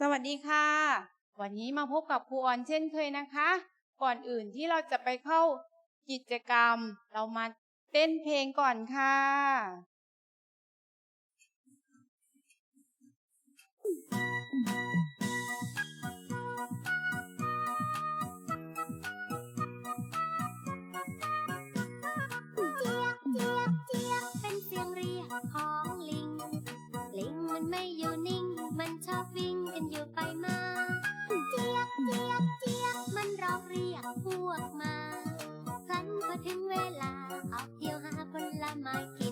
สวัสดีค่ะ วันนี้มาพบกับครูออนเช่นเคยนะคะ ก่อนอื่นที่เราจะไปเข้ากิจกรรม เรามาเต้นเพลงก่อนค่ะ พวกมา ครั้นพอถึงเวลาออกเที่ยวหาผลไม้กิน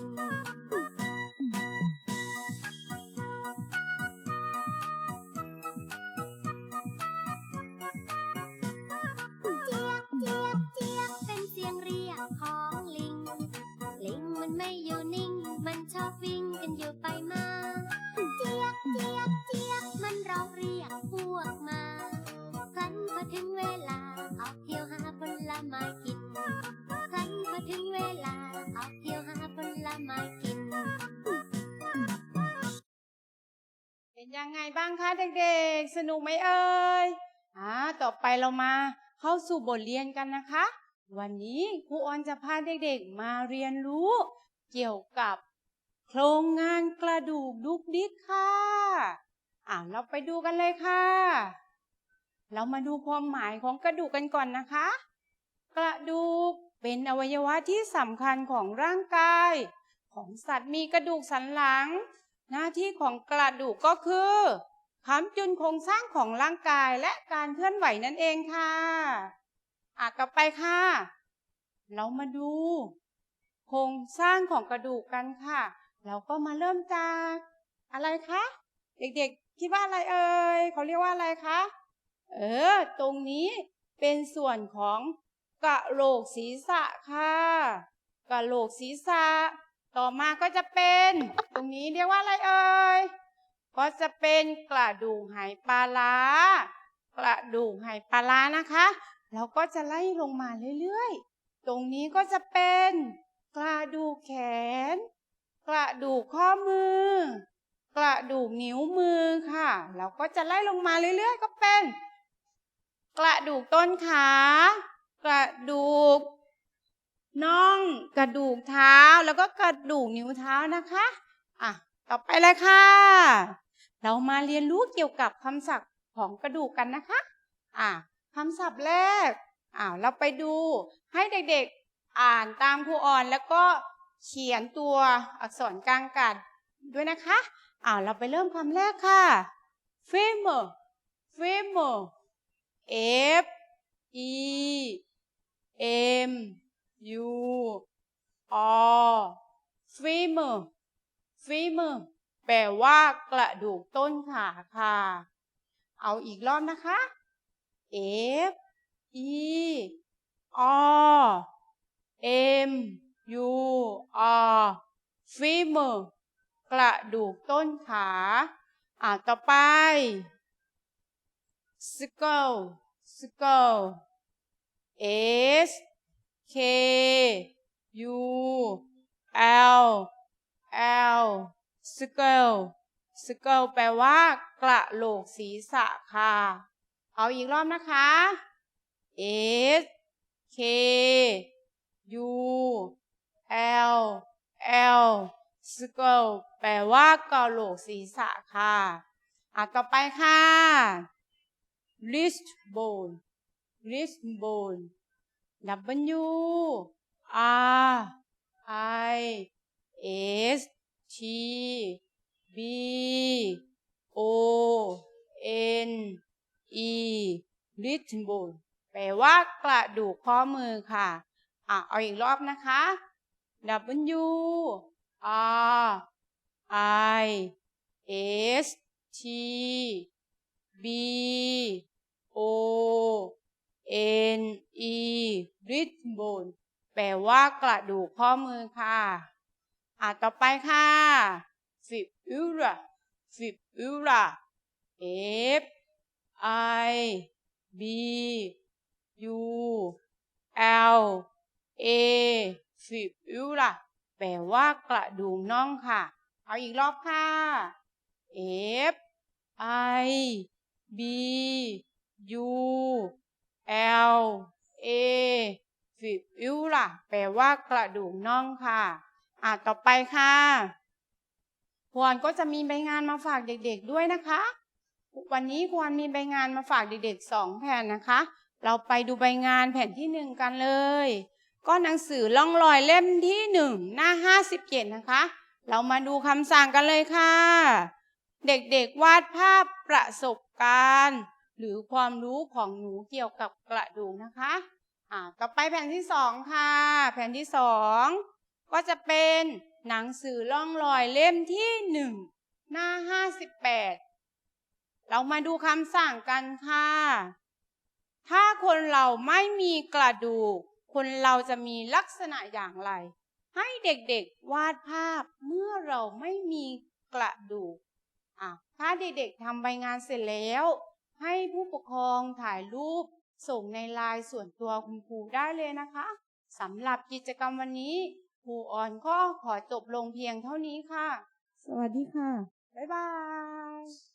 ยังไงบ้างคะเด็กๆ สนุกไหมเอ่ยอ่าต่อไปเรามาเข้าสู่บทเรียนกันนะคะ วันนี้ครูออนจะพาเด็กๆ มาเรียนรู้ เกี่ยวกับโครงงานกระดูกดุกดิกค่ะอ่าเราไปดูกันเลยค่ะ เรามาดูความหมายของกระดูกกันก่อนนะคะ กระดูกเป็นอวัยวะที่สำคัญของร่างกาย ของสัตว์มีกระดูกสันหลัง หน้าที่ของกระดูกก็คือค้ำจุนโครงสร้างของร่างกายและการเคลื่อนไหวนั่นเองค่ะอะกลับไปค่ะ เรามาดู โครงสร้างของกระดูกกันค่ะ เราก็มาเริ่มจากอะไรคะ เด็กๆคิดว่าอะไรเอ่ยเขาเรียกว่าอะไรคะเออ ตรงนี้เป็นส่วนของกะโหลกศีรษะค่ะกะโหลกศีรษะ ต่อมาก็จะเป็น ตรงนี้เรียกว่าอะไรเอ่ย ก็จะเป็นกระดูกไหปลาร้ากระดูกไหปลาร้านะคะแล้วก็จะไล่ลงมาเรื่อยๆ ตรงนี้ก็จะเป็นกระดูกแขน กระดูกข้อมือ กระดูกนิ้วมือค่ะ แล้วก็จะไล่ลงมาเรื่อยๆ ก็เป็น กระดูกต้นขา กระดูก น่องกระดูกเท้าแล้วก็กระดูกนิ้วเท้านะคะอะต่อไปเลยค่ะ เรามาเรียนรู้เกี่ยวกับคำศัพท์ของกระดูกกันนะคะอะคำศัพท์แรกอ่าเราไปดูให้เด็กๆอ่านตามครูอ่อนแล้วก็เขียนตัวอักษรกลางกัดด้วยนะคะอ่าเราไปเริ่มคำแรกค่ะ femur femur f e m u r femur femur แปลว่ากระดูกต้นขาค่ะ เอาอีกรอบนะคะ f e r m u r femur กระดูกต้นขา อ่าต่อไป skull skull s k u l l skull skull แปลว่ากระโหลกศีรษะค่ะ เอาอีกรอบนะคะ s k u l l skull แปลว่ากระโหลกศีรษะค่ะอะต่อไปค่ะ wrist bone wrist bone W R I S T B O N E wrist bone แปลว่ากระดูกข้อมือค่ะ อะ เอาอีกรอบนะคะ W R I S T B O N E wrist bone แปลว่ากระดูกข้อมือค่ะ อะต่อไปค่ะ fibula fibula F I B U L A fibula แปลว่ากระดูกน่องค่ะ เอาอีกรอบค่ะ F I B U L A ฟิวล่ะ แปลว่ากระดูกน่องค่ะอะต่อไปค่ะพวนก็จะมีใบงานมาฝากเด็กๆด้วยนะคะ วันนี้ควรมีใบงานมาฝากเด็กๆสองแผ่นนะคะ เราไปดูใบงานแผ่นที่หนึ่งกันเลย ก็หนังสือล่องรอยเล่มที่หนึ่งหน้าห้าสิบเจ็ดนะคะ เรามาดูคำสั่งกันเลยค่ะ เด็กๆวาดภาพประสบการณ์ หรือความรู้ของหนูเกี่ยวกับกระดูกนะคะอ่าต่อไปแผ่นที่สองค่ะ แผ่นที่สองก็จะเป็นหนังสือล่องรอยเล่มที่หนึ่งหน้าห้าสิบแปดเรามาดูคำสั่งกันค่ะ ถ้าคนเราไม่มีกระดูก คนเราจะมีลักษณะอย่างไร ให้เด็กๆวาดภาพเมื่อเราไม่มีกระดูกอะถ้าเด็กๆทำใบงานเสร็จแล้ว ให้ผู้ปกครองถ่ายรูป ส่งในไลน์ส่วนตัวคุณครูได้เลยนะคะสำหรับกิจกรรมวันนี้ครูออนก็ขอจบลงเพียงเท่านี้ค่ะ สวัสดีค่ะ บ๊ายบาย